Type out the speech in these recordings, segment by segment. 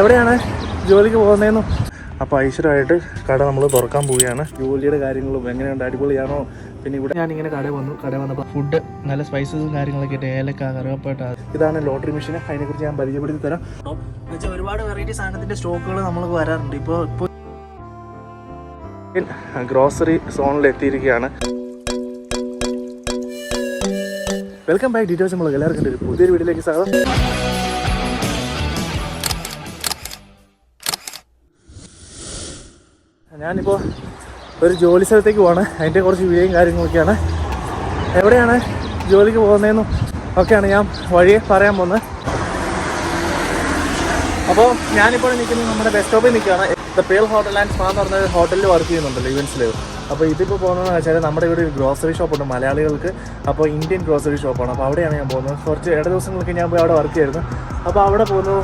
എവിടെയാണ് ജോലിക്ക് പോകുന്നതെന്നും? അപ്പോൾ ഐശ്വര്യമായിട്ട് കട നമ്മൾ തുറക്കാൻ പോവുകയാണ്. ജോലിയുടെ കാര്യങ്ങളും എങ്ങനെയുണ്ട്? അടിപൊളിയാണോ? പിന്നെ ഇവിടെ ഞാൻ ഇങ്ങനെ കട വന്നു. കട വന്നപ്പോൾ ഫുഡ് നല്ല സ്പൈസസും കാര്യങ്ങളൊക്കെ ഇട്ട് ഏലക്ക കറുവപ്പേട്ട. ഇതാണ് ലോട്ടറി മെഷീൻ അതിനെക്കുറിച്ച് ഞാൻ പരിചയപ്പെടുത്തി തരാം. ഒരുപാട് വെറൈറ്റി സാധനത്തിന്റെ സ്റ്റോക്കുകൾ നമ്മൾക്ക് വരാറുണ്ട്. ഇപ്പോൾ ഇപ്പോൾ ഗ്രോസറി സോണിൽ എത്തിയിരിക്കുകയാണ്. വെൽക്കം ബാക്ക് ഡീറ്റെയിൽസ് നമ്മൾ എല്ലാവർക്കും. പുതിയൊരു വീട്ടിലേക്ക് സ്വാഗതം. ഞാനിപ്പോൾ ഒരു ജോലി സ്ഥലത്തേക്ക് പോവാണ്. അതിന്റെ കുറച്ച് വീഡിയോയും കാര്യങ്ങളൊക്കെയാണ് എവിടെയാണ് ജോലിക്ക് പോകുന്നതെന്നും ഒക്കെയാണ് ഞാൻ വഴിയെ പറയാൻ പോകുന്നത്. അപ്പോൾ ഞാനിപ്പോൾ നിൽക്കുന്നത് നമ്മുടെ ബസ് സ്റ്റോപ്പിൽ നിൽക്കുകയാണ്. The pearl hotel and spa എന്ന് പറഞ്ഞ ഹോട്ടലിൽ വർക്ക് ചെയ്യുന്നുണ്ടല്ലോ ഇവൻസിൽ അപ്പോൾ ഇതിപ്പോൾ പോകുന്നതെന്ന് വെച്ചാൽ നമ്മുടെ ഇവിടെ ഒരു ഗ്രോസറി ഷോപ്പുണ്ട് മലയാളികൾക്ക്. അപ്പോൾ ഇന്ത്യൻ ഗ്രോസറി ഷോപ്പാണ് അപ്പോൾ അവിടെയാണ് ഞാൻ പോകുന്നത്. കുറച്ച് ഇട ദിവസങ്ങൾക്ക് ഞാൻ പോയി അവിടെ വർക്ക് ചെയ്യായിരുന്നു അപ്പോൾ അവിടെ പോകുന്നു.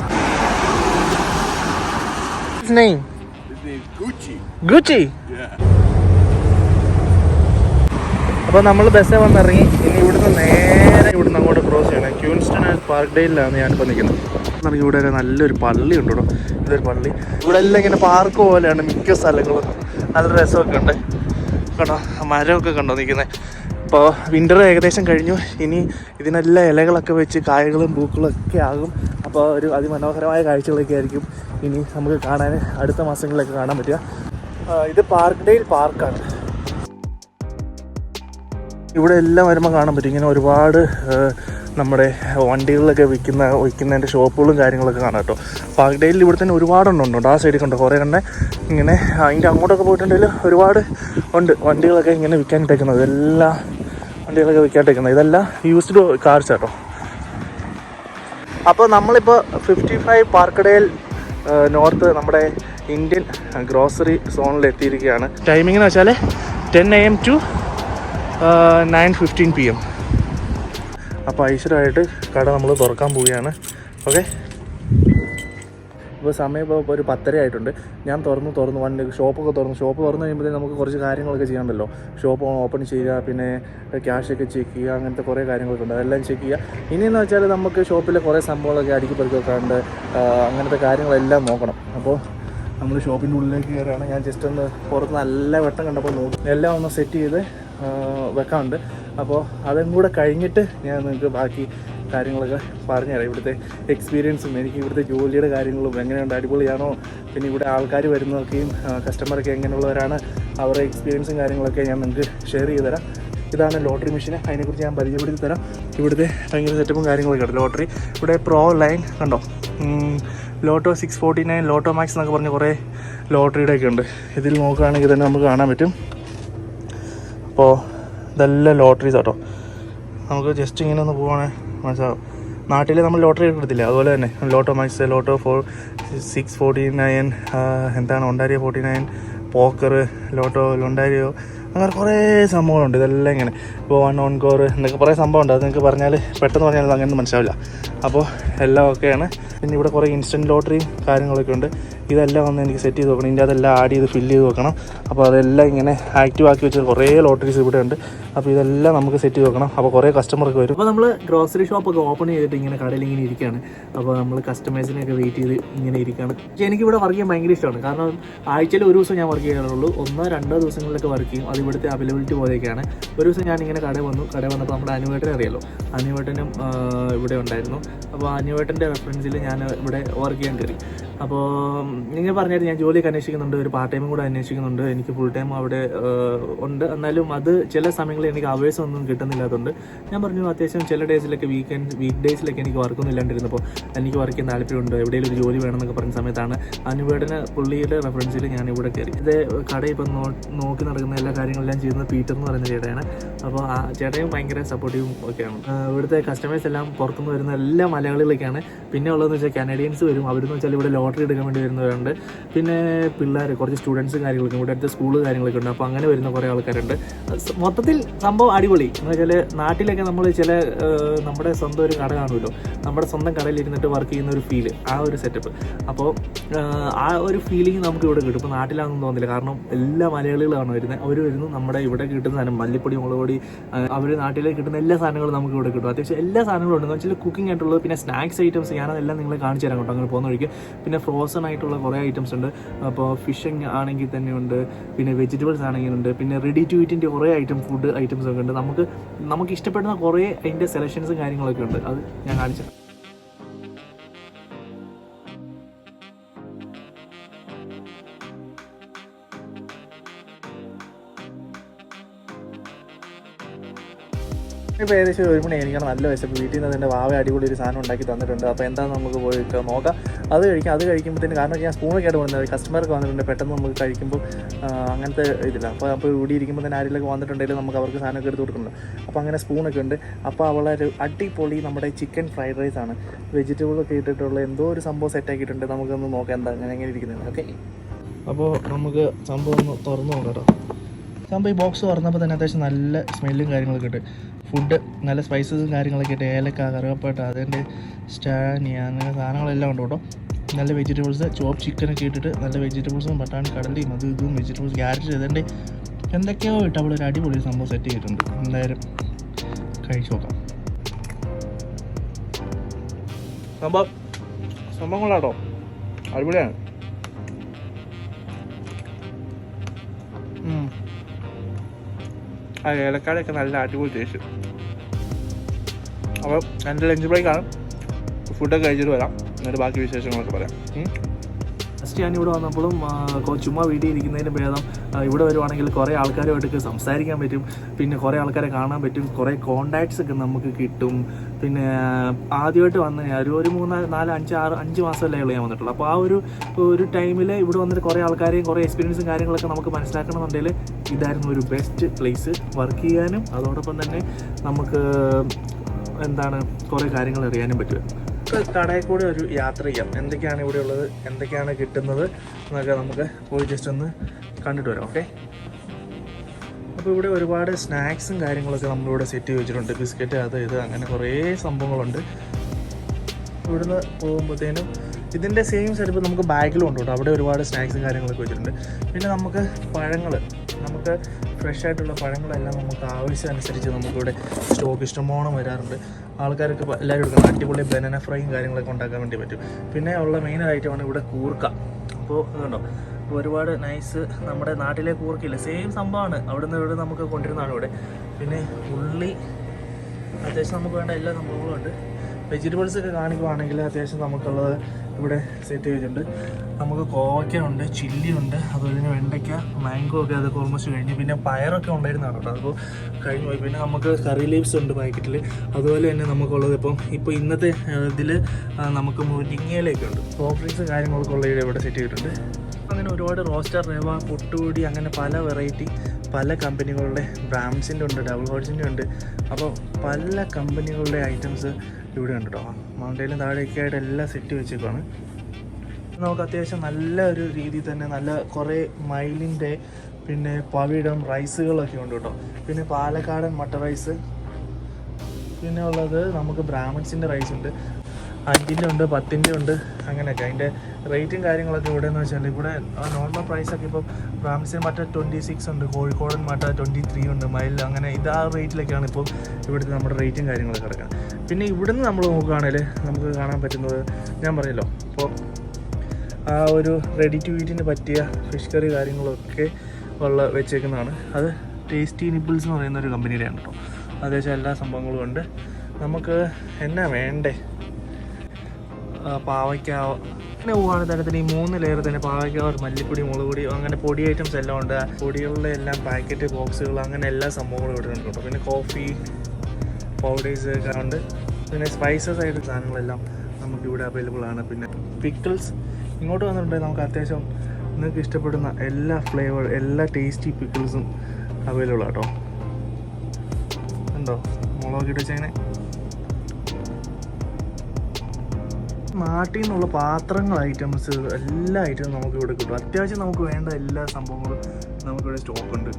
Name Gucci. Gucci? Yeah. അപ്പോൾ നമ്മൾ ബസ്സിൽ വന്നിറങ്ങി. ഇനി ഇവിടുന്ന് നേരെ ഇവിടുന്ന് അങ്ങോട്ട് ക്രോസ് ചെയ്യണം. ക്യൂൻസ്റ്റൺ ആൻഡ് പാർക്ക് ഡേയിലാണ് ഞാനിപ്പോൾ നിൽക്കുന്നത്. ഇറങ്ങി ഇവിടെ ഒരു നല്ലൊരു പള്ളി ഉണ്ട് കേട്ടോ ഇതൊരു പള്ളി. ഇവിടെ എല്ലാം ഇങ്ങനെ പാർക്ക് പോലെയാണ് മിക്ക സ്ഥലങ്ങളും. നല്ല രസമൊക്കെ ഉണ്ട്. കണ്ടോ? മരമൊക്കെ കണ്ടോ നിൽക്കുന്നത് ഇപ്പോൾ വിന്റർ ഏകദേശം കഴിഞ്ഞു. ഇനി ഇതിനെല്ലാം ഇലകളൊക്കെ വെച്ച് കായകളും പൂക്കളും ഒക്കെ ആകും. അപ്പോൾ ഒരു അതിമനോഹരമായ കാഴ്ചകളൊക്കെ ആയിരിക്കും. ഇനി നമുക്ക് കാണാൻ അടുത്ത മാസങ്ങളിലൊക്കെ കാണാൻ പറ്റുക. ഇത് പാർക്ക് പാർക്കാണ്. ഇവിടെ എല്ലാം വരുമ്പോൾ കാണാൻ പറ്റും. ഇങ്ങനെ ഒരുപാട് നമ്മുടെ വണ്ടികളിലൊക്കെ വിൽക്കുന്ന വിൽക്കുന്നതിന്റെ ഷോപ്പുകളും കാര്യങ്ങളൊക്കെ കാണാം കേട്ടോ. പാർക്ക് ഇവിടെ തന്നെ ഒരുപാടെണ്ണം ആ സൈഡിൽ കണ്ടോ? കുറേ കണ്ടെ ഇങ്ങനെ അതിന്റെ അങ്ങോട്ടൊക്കെ പോയിട്ടുണ്ടെങ്കിൽ ഒരുപാട് ഉണ്ട് വണ്ടികളൊക്കെ ഇങ്ങനെ വിൽക്കാനിട്ടേക്കുന്നത് ഇതെല്ലാം വണ്ടികളൊക്കെ വിൽക്കാനിട്ടേക്കുന്നത് ഇതെല്ലാം യൂസ്ഡ് കാർസ് കേട്ടോ. അപ്പോൾ നമ്മളിപ്പോൾ ഫിഫ്റ്റി ഫൈവ് പാർക്കടയിൽ നോർത്ത് നമ്മുടെ ഇന്ത്യൻ ഗ്രോസറി സോണിൽ എത്തിയിരിക്കുകയാണ്. ടൈമിംഗ് എന്ന് വെച്ചാൽ ten A M to nine fifteen P M അപ്പോൾ ഐശ്വരമായിട്ട് കട നമ്മൾ തുറക്കാൻ പോവുകയാണ്. ഓക്കെ ഇപ്പോൾ സമയം ഇപ്പോൾ ഒരു പത്തര ആയിട്ടുണ്ട്. ഞാൻ തുറന്ന് തുറന്ന്. വണ്ടി ഷോപ്പൊക്കെ തുറന്നു. ഷോപ്പ് തുറന്നു കഴിയുമ്പോഴത്തേക്കും നമുക്ക് കുറച്ച് കാര്യങ്ങളൊക്കെ ചെയ്യണ്ടല്ലോ. ഷോപ്പ് ഓപ്പൺ ചെയ്യുക പിന്നെ ക്യാഷൊക്കെ ചെക്ക് ചെയ്യുക അങ്ങനത്തെ കുറേ കാര്യങ്ങളൊക്കെ ഉണ്ട്. അതെല്ലാം ചെക്ക് ചെയ്യുക. ഇനിയെന്ന് വെച്ചാൽ നമുക്ക് ഷോപ്പിലെ കുറേ സംഭവങ്ങളൊക്കെ അടുക്കി പെറുക്കൊക്കെ ഉണ്ട് അങ്ങനത്തെ കാര്യങ്ങളെല്ലാം നോക്കണം. അപ്പോൾ നമ്മൾ ഷോപ്പിന്റെ ഉള്ളിലേക്ക് കയറുകയാണ്. ഞാൻ ജസ്റ്റ് ഒന്ന് പുറത്ത് നല്ല വെട്ടം കണ്ടപ്പോൾ നോക്കി. എല്ലാം ഒന്ന് സെറ്റ് ചെയ്ത് വെക്കാറുണ്ട് അപ്പോൾ അതും കൂടെ കഴിഞ്ഞിട്ട് ഞാൻ നിങ്ങൾക്ക് ബാക്കി കാര്യങ്ങളൊക്കെ പറഞ്ഞുതരാം. ഇവിടുത്തെ എക്സ്പീരിയൻസും എനിക്ക് ഇവിടുത്തെ ജോലിയുടെ കാര്യങ്ങളും എങ്ങനെയുണ്ട് അടിപൊളിയാണോ? പിന്നെ ഇവിടെ ആൾക്കാർ വരുന്നതൊക്കെയും കസ്റ്റമറൊക്കെ എങ്ങനെയുള്ളവരാണ്? അവരുടെ എക്സ്പീരിയൻസും കാര്യങ്ങളൊക്കെ ഞാൻ നിങ്ങൾക്ക് ഷെയർ ചെയ്ത് തരാം ഇതാണ് ലോട്ടറി മെഷീൻ അതിനെക്കുറിച്ച് ഞാൻ പരിചയപ്പെടുത്തി തരാം ഇവിടുത്തെ ഭയങ്കര സെറ്റപ്പും കാര്യങ്ങളൊക്കെ ഉണ്ട്. ലോട്ടറി ഇവിടെ പ്രോ ലൈൻ കണ്ടോ? Lotto six forty nine lotto max എന്നൊക്കെ പറഞ്ഞ് കുറേ ലോട്ടറിയുടെ ഒക്കെ ഉണ്ട്. ഇതിൽ നോക്കുകയാണെങ്കിൽ തന്നെ നമുക്ക് കാണാൻ പറ്റും. അപ്പോൾ ഇതെല്ലാം ലോട്ടറീസ് കേട്ടോ നമുക്ക് ജസ്റ്റ് ഇങ്ങനെ ഒന്ന് പോവുകയാണെങ്കിൽ മനസ്സിലാവും നാട്ടിൽ നമ്മൾ ലോട്ടറി എടുത്തില്ല അതുപോലെ തന്നെ lotto max lotto four six forty nine എന്താണ് Ontario forty nine poker lotto Lottario അങ്ങനെ കുറേ സംഭവങ്ങളുണ്ട്. ഇതെല്ലാം ഇങ്ങനെ ഇപ്പോൾ വൺ ഓൺ കോർ എന്നൊക്കെ കുറേ സംഭവമുണ്ട്. അത് നിങ്ങൾക്ക് പറഞ്ഞാൽ പെട്ടെന്ന് പറഞ്ഞാൽ അങ്ങനെ മനസ്സിലാവില്ല. അപ്പോൾ എല്ലാം ഒക്കെയാണ് പിന്നെ ഇവിടെ കുറേ ഇൻസ്റ്റന്റ് ലോട്ടറിയും കാര്യങ്ങളൊക്കെ ഉണ്ട്. ഇതെല്ലാം ഒന്ന് എനിക്ക് സെറ്റ് ചെയ്ത് വെക്കണം. ഇതിന്റെ അതെല്ലാം ആഡ് ചെയ്ത് ഫില്ല് ചെയ്ത് വെക്കണം. അപ്പോൾ അതെല്ലാം ഇങ്ങനെ ആക്റ്റീവ് ആക്കി വെച്ച കുറേ ലോട്ടറീസ് ഇവിടെ ഉണ്ട്. അപ്പോൾ ഇതെല്ലാം നമുക്ക് സെറ്റ് ചെയ്ത് വെക്കണം. അപ്പോൾ കുറേ കസ്റ്റമർക്ക് വരും. അപ്പോൾ നമ്മൾ ഗ്രോസറി ഷോപ്പൊക്കെ ഓപ്പൺ ചെയ്തിട്ട് ഇങ്ങനെ കടയിൽ ഇങ്ങനെ ഇരിക്കുകയാണ്. അപ്പോൾ നമ്മൾ കസ്റ്റമേഴ്സിനെയൊക്കെ വെയിറ്റ് ചെയ്ത് ഇങ്ങനെ ഇരിക്കുകയാണ്. പക്ഷേ എനിക്കിവിടെ വർക്ക് ചെയ്യാൻ ഭയങ്കര ഇഷ്ടമാണ്. കാരണം ആഴ്ചയിൽ ഒരു ദിവസം ഞാൻ വർക്ക് ചെയ്യാറുള്ളൂ. ഒന്നോ രണ്ടോ ദിവസങ്ങളിലൊക്കെ വർക്ക് ചെയ്യും. അത് ഇവിടുത്തെ അവൈലബിലിറ്റി പോലെയൊക്കെയാണ്. ഒരു ദിവസം ഞാൻ ഇങ്ങനെ കടയിൽ വന്നു. കടയിൽ വന്നപ്പോൾ നമ്മുടെ അനുവേട്ടനെ അറിയാലോ. അനുവേട്ടനും ഇവിടെ ഉണ്ടായിരുന്നു. അപ്പോൾ അനുവേട്ടന്റെ റെഫറൻസിൽ ഞാൻ ഇവിടെ വർക്ക് ചെയ്യാൻ കയറി. അപ്പോൾ നിങ്ങൾ പറഞ്ഞായിരുന്നു ഞാൻ ജോലിയൊക്കെ അന്വേഷിക്കുന്നുണ്ട് ഒരു പാർട്ട് ടൈമും കൂടെ അന്വേഷിക്കുന്നുണ്ട് എനിക്ക് ഫുൾ ടൈം അവിടെ ഉണ്ട്. എന്നാലും അത് ചില സമയങ്ങളിൽ എനിക്ക് അവേഴ്സ് ഒന്നും കിട്ടുന്നില്ലാത്തതുകൊണ്ട് ഞാൻ പറഞ്ഞു അത്യാവശ്യം ചില ഡേയ്സിലൊക്കെ വീക്കെൻഡ് വീക്ക് ഡേയ്സിലൊക്കെ എനിക്ക് വർക്കൊന്നും ഇല്ലാണ്ടിരുന്നപ്പോൾ എനിക്ക് വർക്ക് ചെയ്യാൻ താല്പര്യമുണ്ട് എവിടെയെങ്കിലും ഒരു ജോലി വേണമെന്നൊക്കെ പറഞ്ഞ സമയത്താണ് അനുവേടന പുള്ളിയുടെ റെഫറൻസിൽ ഞാൻ ഇവിടെ കയറി. ഇത് കട ഇപ്പം നോക്കി നടക്കുന്ന എല്ലാ കാര്യങ്ങളെല്ലാം ചെയ്യുന്നത് പീറ്റർ എന്ന് പറയുന്ന ചേട്ടയാണ് അപ്പോൾ ആ ചേട്ടയും ഭയങ്കര സപ്പോർട്ടീവും ഒക്കെയാണ്. ഇവിടുത്തെ കസ്റ്റമേഴ്സ് എല്ലാം പുറത്തുനിന്ന് വരുന്ന എല്ലാ മലയാളികളൊക്കെയാണ്. പിന്നെ ഉള്ളതെന്ന് വെച്ചാൽ കാനഡിയൻസ് വരും. അവരെന്ന് വെച്ചാൽ ഇവിടെ ലോട്ടറി എടുക്കാൻ വേണ്ടി വരുന്നവരുണ്ട്. പിന്നെ പിള്ളേർ കുറച്ച് സ്റ്റുഡൻസും കാര്യങ്ങളൊക്കെ ഇവിടെ അടുത്ത സ്കൂൾ കാര്യങ്ങളൊക്കെ ഉണ്ട്. അപ്പോൾ അങ്ങനെ വരുന്ന കുറേ ആൾക്കാരുണ്ട്. മൊത്തത്തിൽ സംഭവം അടിപൊളി. എന്ന് വെച്ചാൽ നാട്ടിലൊക്കെ നമ്മൾ ചില നമ്മുടെ സ്വന്തം ഒരു കട കാണുമല്ലോ. നമ്മുടെ സ്വന്തം കടയിൽ ഇരുന്നിട്ട് വർക്ക് ചെയ്യുന്ന ഒരു ഫീൽ ആ ഒരു സെറ്റപ്പ് അപ്പോൾ ആ ഒരു ഫീലിംഗ് നമുക്ക് ഇവിടെ കിട്ടും. ഇപ്പോൾ നാട്ടിലാണെന്ന് തോന്നുന്നില്ല. കാരണം എല്ലാ മലയാളികളാണ് വരുന്നത്. അവർ വരുന്നു നമ്മുടെ ഇവിടെ കിട്ടുന്ന സാധനം. മല്ലിപ്പൊടി മുളക് പൊടി അവർ നാട്ടിലേക്ക് കിട്ടുന്ന എല്ലാ സാധനങ്ങളും നമുക്ക് ഇവിടെ കിട്ടും. അത്യാവശ്യം എല്ലാ സാധനങ്ങളും ഉണ്ട്. എന്ന് വെച്ചാൽ കുക്കിംഗ് ആയിട്ടുള്ളത് പിന്നെ സ്നാക്സ് ഐറ്റംസ് ഞാനതെല്ലാം നിങ്ങളെ കാണിച്ചു തരാം കേട്ടോ. അങ്ങനെ പോകുന്ന വഴിക്ക്. പിന്നെ പിന്നെ ഫ്രോസൺ ആയിട്ടുള്ള കുറേ ഐറ്റംസ് ഉണ്ട്. അപ്പോൾ ഫിഷിങ് ആണെങ്കിൽ തന്നെ ഉണ്ട് പിന്നെ വെജിറ്റബിൾസ് ആണെങ്കിൽ ഉണ്ട് പിന്നെ റെഡി ടു ഈറ്റിന്റെ കുറേ ഐറ്റം ഫുഡ് ഐറ്റംസ് ഒക്കെ ഉണ്ട്. നമുക്ക് നമുക്ക് ഇഷ്ടപ്പെടുന്ന കുറേ അതിന്റെ സെലക്ഷൻസും കാര്യങ്ങളൊക്കെ ഉണ്ട്. അത് ഞാൻ കാണിച്ചു ഇപ്പോൾ ഏകദേശം ഒരു മണി എനിക്കാണ് നല്ല വിശപ്പ്. വീട്ടിൽ നിന്ന് എന്റെ വാവ അടിപൊളി ഒരു സാധനം ഉണ്ടാക്കി തന്നിട്ടുണ്ട്. അപ്പോൾ എന്താ നമുക്ക് പോയി നോക്കാം. അത് കഴിക്കാം. അത് കഴിക്കുമ്പോഴത്തേന് കാരണം ഞാൻ സ്പൂണൊക്കെ ആയിട്ട് വന്നത് കസ്റ്റമർക്ക് വന്നിട്ടുണ്ട്. പെട്ടെന്ന് നമുക്ക് കഴിക്കുമ്പോൾ അങ്ങനത്തെ ഇതില്ല. അപ്പോൾ അപ്പോൾ ഇവിടെ ഇരിക്കുമ്പോൾ തന്നെ ആരെങ്കിലും വന്നിട്ടുണ്ടെങ്കിൽ നമുക്ക് അവർക്ക് സാധനമൊക്കെ എടുത്ത് കൊടുക്കുന്നുണ്ട്. അപ്പോൾ അങ്ങനെ സ്പൂണൊക്കെ ഉണ്ട്. അപ്പോൾ അവളെ ഒരു അടിപൊളി നമ്മുടെ ചിക്കൻ ഫ്രൈഡ് റൈസ് ആണ്. വെജിറ്റബിളൊക്കെ ഇട്ടിട്ടുള്ള എന്തോ ഒരു സംഭവം സെറ്റ് ആക്കിയിട്ടുണ്ട്. നമുക്കൊന്ന് നോക്കാം എന്താ അങ്ങനെ എങ്ങനെ ഇരിക്കുന്നത്. ഓക്കെ അപ്പോൾ നമുക്ക് സംഭവം ഒന്ന് തുറന്നു നോക്കാം കേട്ടോ സംഭവം ഈ ബോക്സ് തുറന്നപ്പോൾ തന്നെ അത്യാവശ്യം നല്ല സ്മെല്ലും കാര്യങ്ങളൊക്കെ ഇട്ട്. ഫുഡ് നല്ല സ്പൈസസും കാര്യങ്ങളൊക്കെ ഇട്ട്. ഏലക്ക കറുവപ്പട്ട അതിന്റെ സ്റ്റാനിയ അങ്ങനെ സാധനങ്ങളെല്ലാം ഉണ്ട് കേട്ടോ. നല്ല വെജിറ്റബിൾസ് ചോപ്പ് ചിക്കനൊക്കെ ഇട്ടിട്ട് നല്ല വെജിറ്റബിൾസും പട്ടാണി കടലയും അതും ഇതും വെജിറ്റബിൾസ് ക്യാരറ്റ് ഇതിന്റെ എന്തൊക്കെയോ ഇട്ട് അവിടെ ഒരു അടിപൊളി സംഭവം സെറ്റ് ചെയ്തിട്ടുണ്ട്. എന്തായാലും കഴിച്ചു നോക്കാം. സംഭവം സംഭവം അടിപൊളിയാണ്. ആ ഏലക്കാടൊക്കെ നല്ല അടിപൊളി ടേസ്റ്റ് അപ്പോൾ എന്റെ ലഞ്ച് ബ്രേക്കാണ് ഫുഡൊക്കെ കഴിച്ചിട്ട് വരാം. എന്നിട്ട് ബാക്കി വിശേഷങ്ങളൊക്കെ പറയാം. ഫസ്റ്റ് ഞാൻ ഇവിടെ വന്നപ്പോഴും ചുമ്മാ വീട്ടിൽ ഇരിക്കുന്നതിന് ഭേദം ഇവിടെ വരുവാണെങ്കിൽ കുറേ ആൾക്കാരുമായിട്ടൊക്കെ സംസാരിക്കാൻ പറ്റും. പിന്നെ കുറേ ആൾക്കാരെ കാണാൻ പറ്റും. കുറേ കോണ്ടാക്ട്സ് ഒക്കെ നമുക്ക് കിട്ടും. പിന്നെ ആദ്യമായിട്ട് വന്ന ഒരു ഒരു മൂന്ന് നാല് അഞ്ച് ആറ് അഞ്ച് മാസമല്ലേ ഉള്ളൂ ഞാൻ വന്നിട്ടുള്ളൂ. അപ്പോൾ ആ ഒരു ഒരു ടൈമിൽ ഇവിടെ വന്നിട്ട് കുറേ ആൾക്കാരെയും കുറേ എക്സ്പീരിയൻസും കാര്യങ്ങളൊക്കെ നമുക്ക് മനസ്സിലാക്കണമെന്നുണ്ടെങ്കിൽ ഇതായിരുന്നു ഒരു ബെസ്റ്റ് പ്ലേസ് വർക്ക് ചെയ്യാനും അതോടൊപ്പം തന്നെ നമുക്ക് എന്താണ് കുറേ കാര്യങ്ങൾ അറിയാനും പറ്റുക കടയിൽ കൂടി ഒരു യാത്ര ചെയ്യാം. എന്തൊക്കെയാണ് ഇവിടെ ഉള്ളത്? എന്തൊക്കെയാണ് കിട്ടുന്നത്? എന്നൊക്കെ നമുക്ക് പോയി ജസ്റ്റ് ഒന്ന് കണ്ടിട്ട് വരാം ഓക്കെ അപ്പോൾ ഇവിടെ ഒരുപാട് സ്നാക്സും കാര്യങ്ങളൊക്കെ നമ്മളിവിടെ സെറ്റ് ചെയ്ത് വെച്ചിട്ടുണ്ട്. ബിസ്ക്കറ്റ് അത് ഇത് അങ്ങനെ കുറേ സംഭവങ്ങളുണ്ട്. ഇവിടുന്ന് പോകുമ്പോഴത്തേനും ഇതിന്റെ സെയിം സെറ്റപ്പ് നമുക്ക് ബാഗിലും ഉണ്ട് കേട്ടോ. അവിടെ ഒരുപാട് സ്നാക്സും കാര്യങ്ങളൊക്കെ വെച്ചിട്ടുണ്ട്. പിന്നെ നമുക്ക് പഴങ്ങൾ നമുക്ക് ഫ്രഷ് ആയിട്ടുള്ള പഴങ്ങളെല്ലാം നമുക്ക് ആവശ്യമനുസരിച്ച് നമുക്കിവിടെ സ്റ്റോക്ക് ഇഷ്ടമോണം വരാറുണ്ട്. ആൾക്കാർക്ക് ഇപ്പം എല്ലാവരും എടുക്കണം അടിപൊളി ബനാന ഫ്രൈയും കാര്യങ്ങളൊക്കെ ഉണ്ടാക്കാൻ വേണ്ടി പറ്റും. പിന്നെ ഉള്ള മെയിൻ ഐറ്റമാണ് ഇവിടെ കൂർക്ക. അപ്പോൾ അതുണ്ടോ ഒരുപാട് നൈസ് നമ്മുടെ നാട്ടിലെ കൂർക്കയില്ല? സെയിം സംഭവമാണ്. അവിടുന്ന് ഇവിടെ നമുക്ക് കൊണ്ടിരുന്നതാണ് ഇവിടെ. പിന്നെ ഉള്ളി അത്യാവശ്യം നമുക്ക് വേണ്ട എല്ലാ സംഭവങ്ങളും ഉണ്ട്. വെജിറ്റബിൾസ് ഒക്കെ കാണിക്കുവാണെങ്കിൽ അത്യാവശ്യം നമുക്കുള്ളത് ഇവിടെ സെറ്റ് ചെയ്തിട്ടുണ്ട്. നമുക്ക് കോവയ്ക്ക ഉണ്ട് ചില്ലി ഉണ്ട് അതുപോലെ തന്നെ വെണ്ടയ്ക്ക മാംഗോ ഒക്കെ അതൊക്കെ ഓൾമോസ്റ്റ് കഴിഞ്ഞു. പിന്നെ പയറൊക്കെ ഉണ്ടായിരുന്നതാണ് കേട്ടോ. അപ്പോൾ കഴിഞ്ഞു പോയി. പിന്നെ നമുക്ക് കറി ലീവ്സ് ഉണ്ട് പാക്കറ്റിൽ അതുപോലെ തന്നെ നമുക്കുള്ളത് ഇപ്പം ഇപ്പോൾ ഇന്നത്തെ ഇതിൽ നമുക്ക് മുരിങ്ങയിലേക്ക് ഉണ്ട്. ഡ്രിങ്ക്സ് കാര്യങ്ങളൊക്കെ ഉള്ള ഇവിടെ സെറ്റ് ചെയ്തിട്ടുണ്ട്. അങ്ങനെ ഒരുപാട് റോസ്റ്റർ റേവ പൊട്ടുപൊടി അങ്ങനെ പല വെറൈറ്റി പല കമ്പനികളുടെ ബ്രാൻഡ്സിന്റെ ഉണ്ട് ഡബിൾ ഹോട്ട്സിന്റെ ഉണ്ട്. അപ്പോൾ പല കമ്പനികളുടെ ഐറ്റംസ് ഇവിടെ ഉണ്ട് കേട്ടോ. മണ്ടയിലും താഴെയൊക്കെ ആയിട്ട് എല്ലാം സെറ്റ് വെച്ചേക്കാണ് നമുക്ക് അത്യാവശ്യം നല്ല ഒരു രീതിയിൽ തന്നെ നല്ല കുറേ മൈലിന്റെ പിന്നെ പവിടം റൈസുകളൊക്കെ ഉണ്ട് കേട്ടോ. പിന്നെ പാലക്കാടൻ മട്ട റൈസ്. പിന്നെ ഉള്ളത് നമുക്ക് ബ്രാഹ്മിൺസിന്റെ റൈസ് ഉണ്ട്. അഞ്ചിന്റെ ഉണ്ട് പത്തിന്റെ ഉണ്ട് അങ്ങനെയൊക്കെ. അതിന്റെ റേറ്റും കാര്യങ്ങളൊക്കെ ഇവിടെ എന്ന് വെച്ചാൽ ഇവിടെ നോർമൽ പ്രൈസൊക്കെ ഇപ്പോൾ ബ്രാഹ്മിൺസിന് മറ്റേ ട്വന്റി സിക്സ് ഉണ്ട് കോഴിക്കോടൻ മറ്റ ട്വന്റി ത്രീ ഉണ്ട് മൈൽ അങ്ങനെ ഇത് ആ റേറ്റിലൊക്കെയാണ് ഇപ്പോൾ ഇവിടുത്തെ നമ്മുടെ റേറ്റും കാര്യങ്ങളൊക്കെ കിടക്കുന്നത്. പിന്നെ ഇവിടുന്ന് നമ്മൾ നോക്കുകയാണെങ്കിൽ നമുക്ക് കാണാൻ പറ്റുന്നത് ഞാൻ പറഞ്ഞല്ലോ ഇപ്പോൾ ആ ഒരു റെഡി ടു ഈറ്റിന് പറ്റിയ ഫിഷ് കറി കാര്യങ്ങളൊക്കെ ഉള്ള വെച്ചേക്കുന്നതാണ്. അത് ടേസ്റ്റി നിപ്പിൾസ് എന്ന് പറയുന്ന ഒരു കമ്പനിയുടെയാണ് കേട്ടോ. അത്യാവശ്യം എല്ലാ സംഭവങ്ങളും ഉണ്ട്. നമുക്ക് എന്നാ വേണ്ടേ? ആ, പാവയ്ക്ക അങ്ങനെ പോവുകയാണെങ്കിൽ തന്നെ തന്നെ ഈ മൂന്ന് ലെയർ തന്നെ പാവയ്ക്ക ഒരു മല്ലിപ്പൊടി മുളക് പൊടി അങ്ങനെ പൊടി ഐറ്റംസ് എല്ലാം ഉണ്ട്. പൊടികളുടെ എല്ലാം പാക്കറ്റ് ബോക്സുകൾ അങ്ങനെ എല്ലാ സംഭവങ്ങളും ഇവിടെ കേട്ടോ പിന്നെ കോഫി പൗഡേഴ്സ് ഉണ്ട്. പിന്നെ സ്പൈസസ് ആയിട്ട് സാധനങ്ങളെല്ലാം നമുക്ക് ഇവിടെ അവൈലബിൾ ആണ്. പിന്നെ പിക്കിൾസ് ഇങ്ങോട്ട് വന്നിട്ടുണ്ടെങ്കിൽ നമുക്ക് അത്യാവശ്യം നിങ്ങൾക്ക് ഇഷ്ടപ്പെടുന്ന എല്ലാ ഫ്ലേവർ എല്ലാ ടേസ്റ്റി പിക്കിൾസും അവൈലബിൾ ആട്ടോ ഉണ്ടോ? മുളക് ഇട്ട് നാട്ടിൽ നിന്നുള്ള പാത്രങ്ങൾ ഐറ്റംസ് എല്ലാ ഐറ്റംസും നമുക്ക് ഇവിടെ കിട്ടും. അത്യാവശ്യം നമുക്ക് വേണ്ട എല്ലാ സംഭവങ്ങളും നമുക്കിവിടെ സ്റ്റോക്ക് ഉണ്ട്.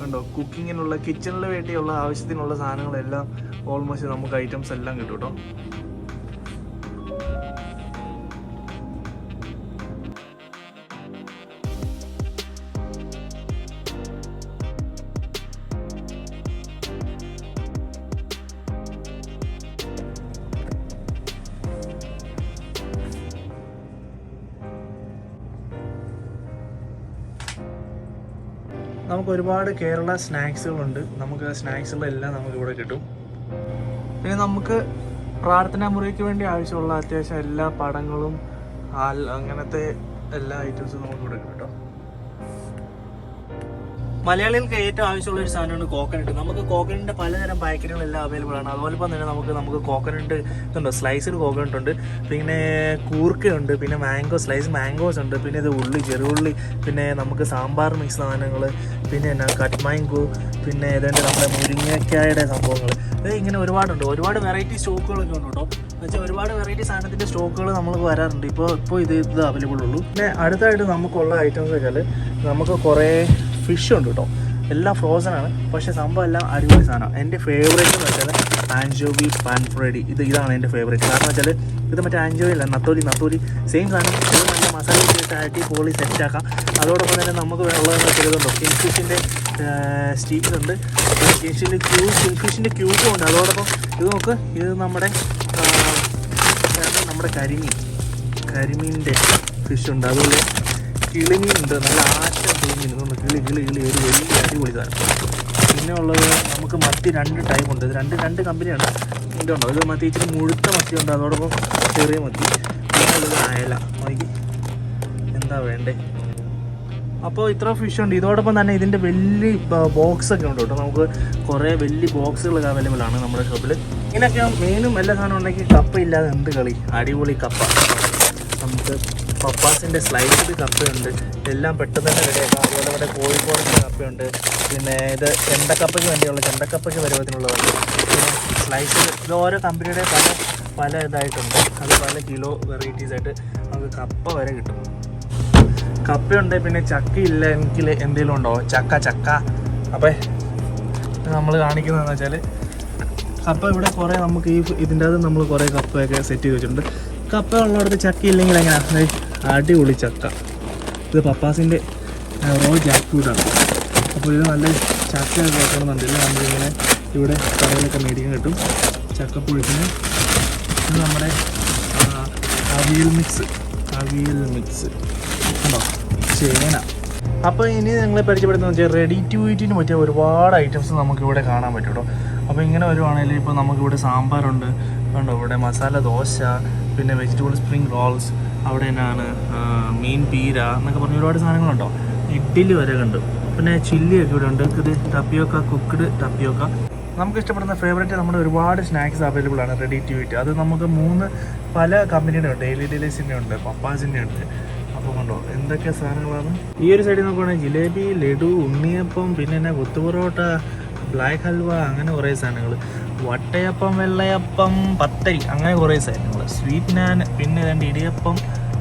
കണ്ടോ? കുക്കിങ്ങിനുള്ള കിച്ചണിന് വേണ്ടിയുള്ള ആവശ്യത്തിനുള്ള സാധനങ്ങളെല്ലാം ഓൾമോസ്റ്റ് നമുക്ക് ഐറ്റംസ് എല്ലാം കിട്ടും കേട്ടോ നമുക്ക് ഒരുപാട് കേരള സ്നാക്സുകളുണ്ട്. നമുക്ക് സ്നാക്സുകളെല്ലാം നമുക്ക് ഇവിടെ കിട്ടും. പിന്നെ നമുക്ക് പ്രാർത്ഥനാ മുറിക്ക് വേണ്ടി ആവശ്യമുള്ള അത്യാവശ്യം എല്ലാ പടങ്ങളും അങ്ങനത്തെ എല്ലാ ഐറ്റംസും നമുക്ക് ഇവിടെ കിട്ടും. മലയാളികൾക്ക് ഏറ്റവും ആവശ്യമുള്ള ഒരു സാധനമാണ് കോക്കനട്ട് നമുക്ക് കോക്കനട്ടിന്റെ പലതരം പാക്കറ്റുകളെല്ലാം അവൈലബിൾ ആണ്. അതുപോലെ തന്നെ നമുക്ക് നമുക്ക് കോക്കനട്ട് ഇതുണ്ട്. സ്ലൈസ്ഡ് കോക്കനട്ട് ഉണ്ട്. പിന്നെ കൂർക്ക ഉണ്ട് പിന്നെ മാംഗോ സ്ലൈസ് മാംഗോസ് ഉണ്ട്. പിന്നെ ഇത് ഉള്ളി ചെറുള്ളി പിന്നെ നമുക്ക് സാമ്പാർ മിക്സ് സാധനങ്ങൾ പിന്നെ എന്നാ കട്ട് മാംഗോ പിന്നെ ഏതാണ്ട് നമ്മുടെ മുരിങ്ങക്കായുടെ സംഭവങ്ങൾ ഇങ്ങനെ ഒരുപാടുണ്ട്. ഒരുപാട് വെറൈറ്റി സ്റ്റോക്കുകളൊക്കെ ഉണ്ട് കേട്ടോ. എന്നുവെച്ചാൽ ഒരുപാട് വെറൈറ്റി സാധനത്തിന്റെ സ്റ്റോക്കുകൾ നമുക്ക് വരാറുണ്ട്. ഇപ്പോൾ ഇപ്പോൾ ഇത് ഇത് അവൈലബിൾ ഉള്ളൂ. പിന്നെ അടുത്തായിട്ട് നമുക്കുള്ള ഐറ്റംസ് വെച്ചാൽ നമുക്ക് കുറേ ഫിഷ് ഉണ്ട് കേട്ടോ എല്ലാം ഫ്രോസൺ ആണ്. പക്ഷേ സംഭവം എല്ലാം അടിപൊളി സാധനമാണ് എന്റെ ഫേവറേറ്റ് എന്ന് വെച്ചാൽ ആൻജോബി പാൻഫ്രൈഡി ഇത് ഇതാണ് എന്റെ ഫേവറേറ്റ് കാരണം വെച്ചാൽ ഇത് മറ്റേ ആൻജോബി അല്ല നത്തോലി നത്തോലി സെയിം സാധനം. നല്ല മസാല ആയിട്ട് പോളി സെറ്റാക്കാം അതോടൊപ്പം തന്നെ നമുക്ക് വെള്ളം വെച്ചാൽ ഇതുണ്ടോ? സ്റ്റീക്സ് ഉണ്ട്. കിങ്ഫിഷിന്റെ ക്യൂ കിങ്ഫിഷിന്റെ ക്യൂബും ഉണ്ട്. അതോടൊപ്പം ഇത് നോക്ക്. ഇത് നമ്മുടെ നമ്മുടെ കരിമീൻ. കരിമീന്റെ ഫിഷ് ഉണ്ട്. അതുപോലെ കിളിമീൻ ഉണ്ട്. നല്ല കിളി ഒരു വലിയ അടിപൊളി സാധനം പിന്നെ ഉള്ളത് നമുക്ക് മത്തി രണ്ട് ടൈപ്പ് ഉണ്ട്. ഇത് രണ്ട് രണ്ട് കമ്പനിയാണ് ഇതിന്റെ ഉണ്ടോ? ഇത് മത്തി ഇച്ചിരി മുഴുത്ത മത്തി ഉണ്ട്. അതോടൊപ്പം ചെറിയ മത്തി. പിന്നെ അയല. നോക്കി. എന്താ വേണ്ടേ? അപ്പോൾ ഇത്ര ഫിഷ് ഉണ്ട്. ഇതോടൊപ്പം തന്നെ ഇതിന്റെ വലിയ ബോക്സ് ഒക്കെ ഉണ്ട് കേട്ടോ. നമുക്ക് കുറേ വലിയ ബോക്സുകളൊക്കെ അവൈലബിൾ ആണ് നമ്മുടെ ഷോപ്പിൽ ഇങ്ങനെയൊക്കെ മെയിനും എല്ലാ സാധനം ഉണ്ടെങ്കിൽ കപ്പ ഇല്ലാതെ എന്ത് കളി? അടിപൊളി കപ്പ നമുക്ക് പപ്പാസിന്റെ സ്ലൈസ്ഡ് കപ്പയുണ്ട്. എല്ലാം പെട്ടെന്ന് തന്നെ റെഡിയാക്കാം അതുപോലെ ഇവിടെ കോഴിക്കോടിന്റെ കപ്പയുണ്ട്. പിന്നെ ഇത് ചെണ്ടക്കപ്പയ്ക്ക് വേണ്ടിയുള്ള ചെണ്ടക്കപ്പയ്ക്ക് പരുവത്തിനുള്ളതാണ്. പിന്നെ സ്ലൈസ്ഡ് ഇത് ഓരോ കമ്പനിയുടെ പല പല ഇതായിട്ടുണ്ട്. അത് പല കിലോ വെറൈറ്റീസ് ആയിട്ട് നമുക്ക് കപ്പ വരെ കിട്ടും. കപ്പയുണ്ട്. പിന്നെ ചക്ക ഇല്ല എനിക്ക് എന്തെങ്കിലും ഉണ്ടോ? ചക്ക ചക്ക. അപ്പം നമ്മൾ കാണിക്കുന്നതെന്ന് വെച്ചാൽ കപ്പ ഇവിടെ കുറേ നമുക്ക് ഈ ഇതിന്റെ അത് നമ്മൾ കുറേ കപ്പയൊക്കെ സെറ്റ് ചെയ്ത് വെച്ചിട്ടുണ്ട്. കപ്പ ഉള്ളിടത്ത് ചക്കയില്ലെങ്കിൽ എങ്ങനെയാണ് അടിപൊളി ചക്ക. ഇത് പപ്പാസിന്റെ റോ ജാക്ക് ഫ്രൂട്ടാണ് അപ്പോൾ ഇത് നല്ല ചക്കയൊക്കെ വെക്കണമെന്നുണ്ടെങ്കിൽ നമ്മളിങ്ങനെ ഇവിടെ കടയിലൊക്കെ മേടിക്കാൻ കിട്ടും. ചക്കപ്പുഴുക്കിന്. ഇത് നമ്മുടെ അവിയൽ മിക്സ്. അവിയൽ മിക്സ്. ഉണ്ടോ? ചേന. അപ്പോൾ ഇനി നിങ്ങളെ പരിചയപ്പെടുത്തുന്ന വെച്ചാൽ റെഡി ടു ഈറ്റിന് പറ്റിയ ഒരുപാട് ഐറ്റംസ് നമുക്കിവിടെ കാണാൻ പറ്റും കേട്ടോ. അപ്പോൾ ഇങ്ങനെ വരുവാണെങ്കിൽ ഇപ്പോൾ നമുക്കിവിടെ സാമ്പാറുണ്ട്. കണ്ടോ ഇവിടെ മസാല ദോശ പിന്നെ വെജിറ്റബിൾ സ്പ്രിംഗ് റോൾസ് അവിടെ തന്നെയാണ് മീൻ പീര എന്നൊക്കെ പറഞ്ഞ ഒരുപാട് സാധനങ്ങളുണ്ടോ? ഇഡ്ഡലി വരെ കണ്ടു. പിന്നെ ചില്ലിയൊക്കെ ഇവിടെ ഉണ്ട്. ഇത് ടപ്പിയോക്ക കുക്ക്ഡ് ടപ്പിയോക്ക നമുക്ക് ഇഷ്ടപ്പെടുന്ന ഫേവറേറ്റ് നമ്മുടെ ഒരുപാട് സ്നാക്സ് അവൈലബിൾ ആണ് റെഡി ടു ഇറ്റ് അത് നമുക്ക് മൂന്ന് പല കമ്പനിയുടെ ഉണ്ട്. ഡെയിലി ഡെലീസിന്റെ ഉണ്ട് പപ്പാസിന്റെ ഉണ്ട്. അപ്പോൾ കണ്ടോ എന്തൊക്കെ സാധനങ്ങളാണ്? ഈ ഒരു സൈഡിൽ നോക്കുവാണെങ്കിൽ ജിലേബി ലഡു ഉണ്ണിയപ്പം പിന്നെ എന്നാ കൊത്തുപൊറോട്ട ബ്ലാക്ക് ഹൽവ അങ്ങനെ കുറേ സാധനങ്ങൾ വട്ടയപ്പം വെള്ളയപ്പം പത്തരി അങ്ങനെ കുറേ സാധനങ്ങൾ സ്വീറ്റ് നാൻ പിന്നെ രണ്ട് ഇടിയപ്പം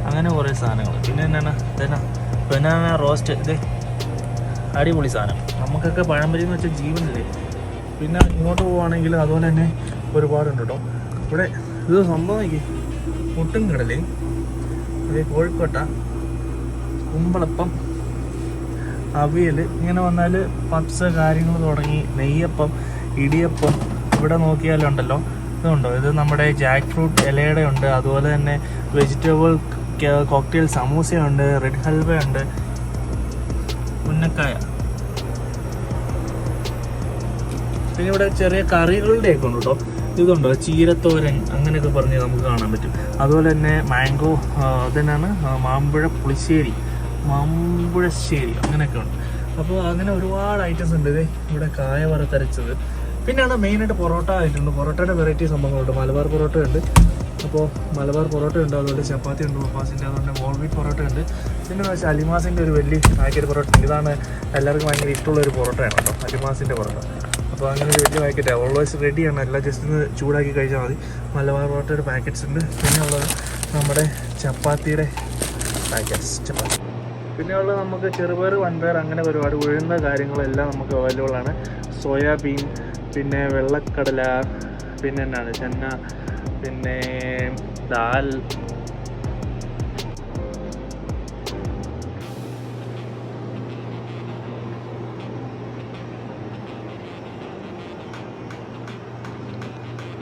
അങ്ങനെ കുറേ സാധനങ്ങൾ പിന്നെ എന്നാണ് ഇതെന്നാ? Banana roast. ഇത് അടിപൊളി സാധനം. നമുക്കൊക്കെ പഴംപരി എന്ന് വെച്ചാൽ ജീവനല്ലേ? പിന്നെ ഇങ്ങോട്ട് പോവുകയാണെങ്കിൽ അതുപോലെ തന്നെ ഒരുപാടുണ്ട് കേട്ടോ. ഇവിടെ ഇത് സംഭവം മുട്ടും കടലേ കോഴിക്കോട്ട. കുമ്പളപ്പം. അവിയൽ ഇങ്ങനെ വന്നാൽ പപ്സ് കാര്യങ്ങൾ തുടങ്ങി നെയ്യപ്പം ഇടിയപ്പം ഇവിടെ നോക്കിയാലുണ്ടല്ലോ. ഇതുണ്ടോ? ഇത് നമ്മുടെ ജാക്ക് ഫ്രൂട്ട് ഇലയുടെ ഉണ്ട് അതുപോലെ തന്നെ വെജിറ്റബിൾ കോക്ടെയിൽ സമൂസയുണ്ട് റെഡ് ഹൽവ ഉണ്ട് ഉന്നക്കായ. പിന്നെ ഇവിടെ ചെറിയ കറികളുടെ ഒക്കെ ഉണ്ട് കേട്ടോ. ഇതുണ്ടോ? ചീരത്തോരൻ അങ്ങനെയൊക്കെ പറഞ്ഞ് നമുക്ക് കാണാൻ പറ്റും. അതുപോലെ തന്നെ മാംഗോ അതെന്നാണ് മാമ്പഴ പുളിശ്ശേരി. മാമ്പുഴശ്ശേരി അങ്ങനെയൊക്കെ ഉണ്ട് അപ്പോൾ അങ്ങനെ ഒരുപാട് ഐറ്റംസ് ഉണ്ട്. ഇത് ഇവിടെ കായ വറുത്തരച്ചത് പിന്നെയാണ് മെയിനായിട്ട് പൊറോട്ട ആയിട്ടുണ്ട്. പൊറോട്ടയുടെ വെറൈറ്റി സംഭവങ്ങളുണ്ട്. മലബാർ പൊറോട്ട ഉണ്ട് അപ്പോൾ മലബാർ പൊറോട്ട ഉണ്ട്. അതുകൊണ്ട് ചപ്പാത്തി ഉണ്ട് പപ്പാസിന്റെ അതുകൊണ്ട് മോൾവീറ്റ് പൊറോട്ട ഉണ്ട്. പിന്നെ വെച്ചാൽ അലിമാസിന്റെ ഒരു വലിയ പാക്കറ്റ് പൊറോട്ട ഉണ്ട്. ഇതാണ് എല്ലാവർക്കും ഭയങ്കര ഇഷ്ടമുള്ള ഒരു പൊറോട്ടയാണ് കേട്ടോ അലിമാസിന്റെ പൊറോട്ട. അപ്പോൾ അങ്ങനെ ഒരു വലിയ പാക്കറ്റാണ് ഓൾവേസ് റെഡിയാണ് എല്ലാം ജസ്റ്റ് ഒന്ന് ചൂടാക്കി കഴിച്ചാൽ മതി. മലബാർ പൊറോട്ടയുടെ പാക്കറ്റ്സ് ഉണ്ട്. പിന്നെ ഉള്ളത് നമ്മുടെ ചപ്പാത്തിയുടെ പാക്കറ്റ്സ് ചപ്പാത്തി. പിന്നെ ഉള്ളത് നമുക്ക് ചെറുപയർ വൻപയർ അങ്ങനെ ഒരുപാട് ഉഴുന്ന കാര്യങ്ങളെല്ലാം നമുക്ക് അവൈലബിൾ ആണ്. സോയാബീൻ പിന്നെ വെള്ളക്കടല പിന്നെ എന്നാണ് ചെന്ന പിന്നെ ദാൽ.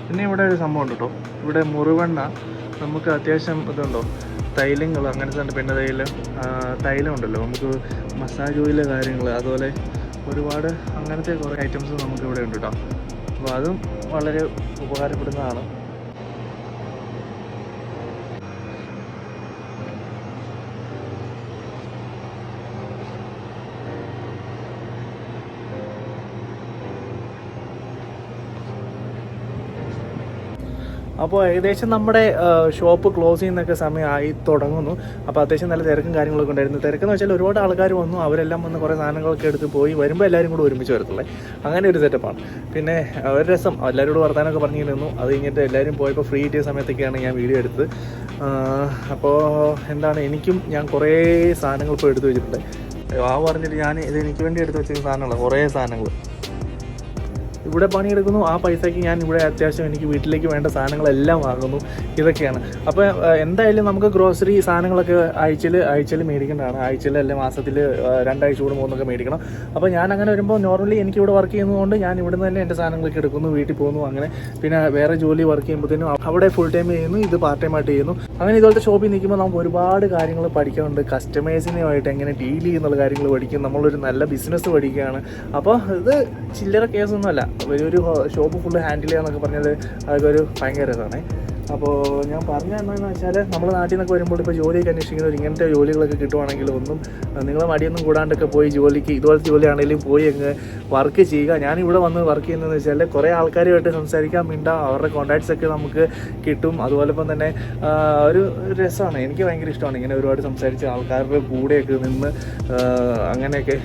പിന്നെ ഇവിടെ ഒരു സംഭവം ഉണ്ട് കേട്ടോ. ഇവിടെ മുറിവെണ്ണ നമുക്ക് അത്യാവശ്യം ഇതുണ്ടോ? തൈലങ്ങൾ അങ്ങനത്തെ ഉണ്ട് പിന്നെ തൈലം തൈലം ഉണ്ടല്ലോ നമുക്ക് മസാജ് ഓയിൽ കാര്യങ്ങൾ അതുപോലെ ഒരുപാട് അങ്ങനത്തെ കുറേ ഐറ്റംസ് നമുക്കിവിടെ ഉണ്ട് കേട്ടോ അപ്പോൾ അതും വളരെ ഉപകാരപ്പെടുന്നതാണ്. അപ്പോൾ ഏകദേശം നമ്മുടെ ഷോപ്പ് ക്ലോസ് ചെയ്യുന്നൊക്കെ സമയമായി തുടങ്ങുന്നു. അപ്പോൾ അത്യാവശ്യം നല്ല തിരക്കും കാര്യങ്ങളൊക്കെ ഉണ്ടായിരുന്നു. തിരക്കെന്ന് വെച്ചാൽ ഒരുപാട് ആൾക്കാർ വന്നു. അവരെല്ലാം വന്ന് കുറേ സാധനങ്ങളൊക്കെ എടുത്ത് പോയി വരുമ്പോൾ എല്ലാവരും കൂടെ ഒരുമിച്ച് വരത്തുള്ളേ. അങ്ങനെ ഒരു സെറ്റപ്പാണ്. പിന്നെ ഒരു രസം. എല്ലാവരോട് വർത്താനൊക്കെ നിന്നു. അത് കഴിഞ്ഞിട്ട് എല്ലാവരും പോയപ്പോൾ ഫ്രീ കിട്ടിയ സമയത്തൊക്കെയാണ് ഞാൻ വീഡിയോ എടുത്തത്. അപ്പോൾ എന്താണ് എനിക്കും ഞാൻ കുറേ സാധനങ്ങൾ ഇപ്പോൾ എടുത്തു വെച്ചിട്ടുണ്ട്. ആ പറഞ്ഞിട്ട് ഞാൻ ഇത് എനിക്ക് വേണ്ടി എടുത്ത് വെച്ചിരുന്ന സാധനങ്ങളാണ് കുറേ സാധനങ്ങൾ ഇവിടെ പണിയെടുക്കുന്നു. ആ പൈസയ്ക്ക് ഞാൻ ഇവിടെ അത്യാവശ്യം എനിക്ക് വീട്ടിലേക്ക് വേണ്ട സാധനങ്ങളെല്ലാം വാങ്ങുന്നു. ഇതൊക്കെയാണ്. അപ്പോൾ എന്തായാലും നമുക്ക് ഗ്രോസറി സാധനങ്ങളൊക്കെ ആഴ്ചയിൽ ആഴ്ചയിൽ മേടിക്കേണ്ടതാണ്. ആഴ്ചയിൽ അല്ലെ മാസത്തിൽ രണ്ടാഴ്ച കൂടെ മൂന്നൊക്കെ മേടിക്കണം. അപ്പോൾ ഞാൻ അങ്ങനെ വരുമ്പോൾ നോർമലി എനിക്ക് ഇവിടെ വർക്ക് ചെയ്യുന്നതുകൊണ്ട് ഞാൻ ഇവിടെ നിന്ന് തന്നെ എന്റെ സാധനങ്ങളൊക്കെ എടുക്കുന്നു വീട്ടിൽ പോകുന്നു അങ്ങനെ. പിന്നെ വേറെ ജോലി വർക്ക് ചെയ്യുമ്പോഴത്തേനും അവിടെ ഫുൾ ടൈം ചെയ്യുന്നു ഇത് പാർട്ട് ടൈം ആയിട്ട് ചെയ്യുന്നു. അങ്ങനെ ഇതുപോലത്തെ ഷോപ്പിൽ നിൽക്കുമ്പോൾ നമുക്ക് ഒരുപാട് കാര്യങ്ങൾ പഠിക്കാനുണ്ട്. കസ്റ്റമേഴ്സിനുമായിട്ട് എങ്ങനെ ഡീൽ ചെയ്യുന്നുള്ള കാര്യങ്ങൾ പഠിക്കും. നമ്മളൊരു നല്ല ബിസിനസ് പഠിക്കുകയാണ്. അപ്പോൾ ഇത് ചില്ലറ കേസൊന്നുമല്ല വലിയൊരു ഷോപ്പ് ഫുള്ള് ഹാൻഡിൽ ചെയ്യാന്നൊക്കെ പറഞ്ഞത് അതൊക്കെ ഒരു ഭയങ്കര രസമാണ് അപ്പോൾ ഞാൻ പറഞ്ഞ എന്താണെന്ന് വെച്ചാൽ നമ്മൾ നാട്ടിൽ നിന്നൊക്കെ വരുമ്പോൾ ഇപ്പോൾ ജോലിയൊക്കെ അന്വേഷിക്കുന്നവർ ഇങ്ങനത്തെ ജോലികളൊക്കെ കിട്ടുവാണെങ്കിൽ ഒന്നും നിങ്ങൾ മടിയൊന്നും കൂടാണ്ടൊക്കെ പോയി ജോലിക്ക് ഇതുപോലത്തെ ജോലിയാണെങ്കിലും പോയി അങ്ങ് വർക്ക് ചെയ്യുക. ഞാനിവിടെ വന്ന് വർക്ക് ചെയ്യുന്നതെന്ന് വെച്ചാൽ കുറേ ആൾക്കാരുമായിട്ട് സംസാരിക്കാൻ മിണ്ടാം അവരുടെ കോൺടാക്ട്സ് ഒക്കെ നമുക്ക് കിട്ടും. അതുപോലെപ്പം തന്നെ ഒരു രസമാണ്. എനിക്ക് ഭയങ്കര ഇഷ്ടമാണ് ഇങ്ങനെ ഒരുപാട് സംസാരിച്ച് ആൾക്കാരുടെ കൂടെയൊക്കെ നിന്ന് അങ്ങനെയൊക്കെ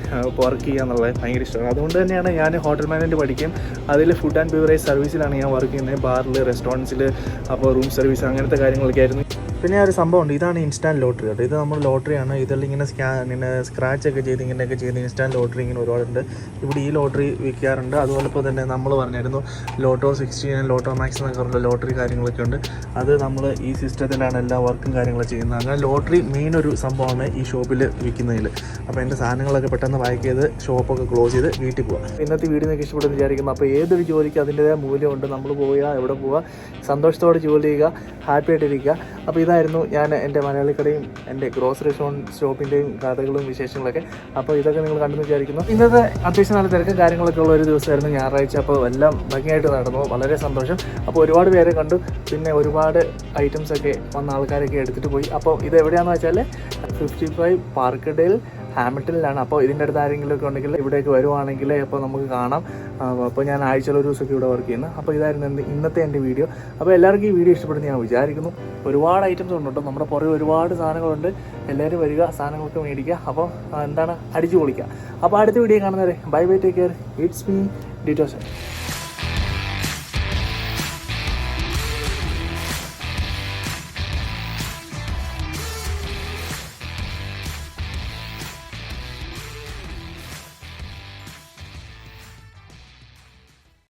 വർക്ക് ചെയ്യുക എന്നുള്ളത് ഭയങ്കര ഇഷ്ടമാണ്. അതുകൊണ്ട് തന്നെയാണ് ഞാൻ ഹോട്ടൽ മാനേജ്മെന്റ് പഠിക്കും. അതിൽ ഫുഡ് ആൻഡ് ബിവറേജ് സർവീസിലാണ് ഞാൻ വർക്ക് ചെയ്യുന്നത്. ബാറിൽ റെസ്റ്റോറന്റ്സിൽ അപ്പോൾ റൂം സർവീസ് അങ്ങനത്തെ കാര്യങ്ങളൊക്കെ ആയിരുന്നു. പിന്നെ ഒരു സംഭവമുണ്ട്. ഇതാണ് ഇൻസ്റ്റാന്റ് ലോട്ടറി കേട്ടോ. ഇത് നമ്മൾ ലോട്ടറിയാണ് ഇതിൽ ഇങ്ങനെ സ്കാ ഇങ്ങനെ സ്ക്രാച്ച് ഒക്കെ ചെയ്ത് ഇങ്ങനെയൊക്കെ ചെയ്ത് ഇൻസ്റ്റാന്റ് ലോട്ടറി ഇങ്ങനെ ഒരുപാടുണ്ട്. ഇവിടെ ഈ ലോട്ടറി വിൽക്കാറുണ്ട്. അതുപോലെ ഇപ്പോൾ തന്നെ നമ്മൾ പറഞ്ഞായിരുന്നു lotto sixty nine lotto max എന്നൊക്കെ പറഞ്ഞ ലോട്ടറി കാര്യങ്ങളൊക്കെ ഉണ്ട്. അത് നമ്മൾ ഈ സിസ്റ്റത്തിലാണ് എല്ലാ വർക്കും കാര്യങ്ങളും ചെയ്യുന്നത്. അങ്ങനെ ലോട്ടറി മെയിൻ ഒരു സംഭവമാണ് ഈ ഷോപ്പിൽ വിൽക്കുന്നതിൽ. അപ്പോൾ എന്റെ സാധനങ്ങളൊക്കെ പെട്ടെന്ന് പാക്ക് ചെയ്ത് ഷോപ്പൊക്കെ ക്ലോസ് ചെയ്ത് വീട്ടിൽ പോവാം. ഇന്നത്തെ വീഡിയോ നിങ്ങൾക്ക് ഇഷ്ടപ്പെടുന്നു വിചാരിക്കുന്നു. അപ്പോൾ ഏതൊരു ജോലിക്ക് അതിന്റെതായ മൂല്യമുണ്ട്. നമ്മൾ പോവുക എവിടെ പോവുക സന്തോഷത്തോടെ ജോലി ചെയ്യുക. ഹാപ്പി ആയിട്ടിരിക്കുക. അപ്പോൾ ഇതായിരുന്നു ഞാൻ എന്റെ മലയാളിക്കടയും എന്റെ ഗ്രോസറി ഷോൺ ഷോപ്പിന്റെയും കഥകളും വിശേഷങ്ങളൊക്കെ. അപ്പോൾ ഇതൊക്കെ നിങ്ങൾ കണ്ടെന്ന് വിചാരിക്കുന്നു. ഇന്നത്തെ അത്യാവശ്യം നല്ല തിരക്കും കാര്യങ്ങളൊക്കെ ഉള്ള ഒരു ദിവസമായിരുന്നു ഞായറാഴ്ച. അപ്പോൾ എല്ലാം ഭംഗിയായിട്ട് നടന്നു. വളരെ സന്തോഷം. അപ്പോൾ ഒരുപാട് പേരെ കണ്ടു. പിന്നെ ഒരുപാട് ഐറ്റംസ് ഒക്കെ വന്ന ആൾക്കാരൊക്കെ എടുത്തിട്ട് പോയി. അപ്പോൾ ഇത് എവിടെയാണെന്ന് വെച്ചാൽ ഫിഫ്റ്റി ഫൈവ് പാർക്കഡേൽ ഹാമിൽട്ടണിലാണ് അപ്പോൾ ഇതിന്റെ അടുത്ത് ആരെങ്കിലും ഒക്കെ ഉണ്ടെങ്കിൽ ഇവിടേക്ക് വരുവാണെങ്കിൽ അപ്പോൾ നമുക്ക് കാണാം. അപ്പോൾ ഞാൻ ആഴ്ചയിൽ ഒരു ദിവസമൊക്കെ ഇവിടെ വർക്ക് ചെയ്യുന്നത് അപ്പോൾ ഇതായിരുന്നു എന്റെ ഇന്നത്തെ എന്റെ വീഡിയോ അപ്പോൾ എല്ലാവർക്കും ഈ വീഡിയോ ഇഷ്ടപ്പെടുന്ന ഞാൻ വിചാരിക്കുന്നു. ഒരുപാട് ഐറ്റംസ് ഉണ്ട് കേട്ടോ. നമ്മുടെ പുറകെ ഒരുപാട് സാധനങ്ങളുണ്ട്. എല്ലാവരും വരിക സാധനങ്ങളൊക്കെ മേടിക്കുക. അപ്പോൾ എന്താണ്? അടിച്ചു പൊളിക്കുക. അപ്പോൾ അടുത്ത വീഡിയോ കാണുന്നവരെ bye bye take care it's me ഡിറ്റോസ്